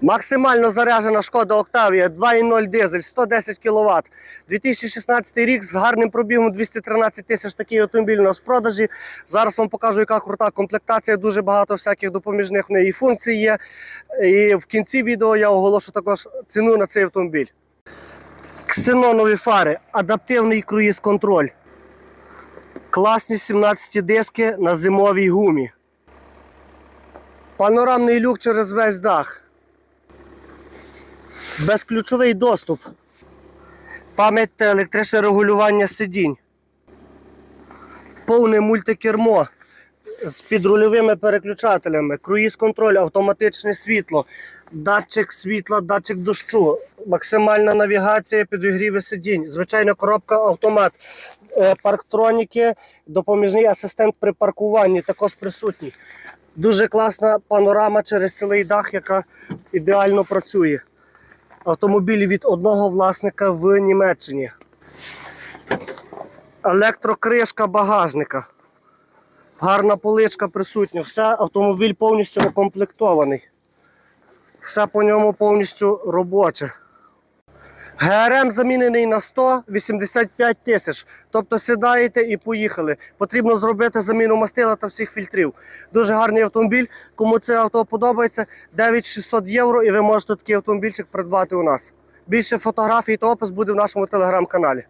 Максимально заряджена шкода Octavia 2.0 дизель, 110 кВт. 2016 рік з гарним пробігом 213 тисяч такий автомобіль у нас в продажі. Зараз вам покажу, яка крута комплектація, дуже багато всяких допоміжних в неї функцій є. І в кінці відео я оголошу також ціну на цей автомобіль. Ксенонові фари, адаптивний круїз-контроль. Класні 17 диски на зимовій гумі. Панорамний люк через весь дах. Безключовий доступ. Пам'ять та електричне регулювання сидінь. Повне мультикермо з підрульовими переключателями, круїз-контроль, автоматичне світло, датчик світла, датчик дощу, максимальна навігація, підігріви сидінь, звичайна коробка автомат, е, парктроніки, допоміжний асистент при паркуванні також присутній. Дуже класна панорама через цілий дах, яка ідеально працює. Автомобілі від одного власника в Німеччині. Електрокришка багажника. Гарна поличка присутня. Все, автомобіль повністю укомплектований. Все по ньому повністю робоче. ГРМ замінений на 185 тисяч. Тобто сідаєте і поїхали. Потрібно зробити заміну мастила та всіх фільтрів. Дуже гарний автомобіль. Кому це авто подобається, 9600 євро і ви можете такий автомобільчик придбати у нас. Більше фотографій та опис буде в нашому телеграм-каналі.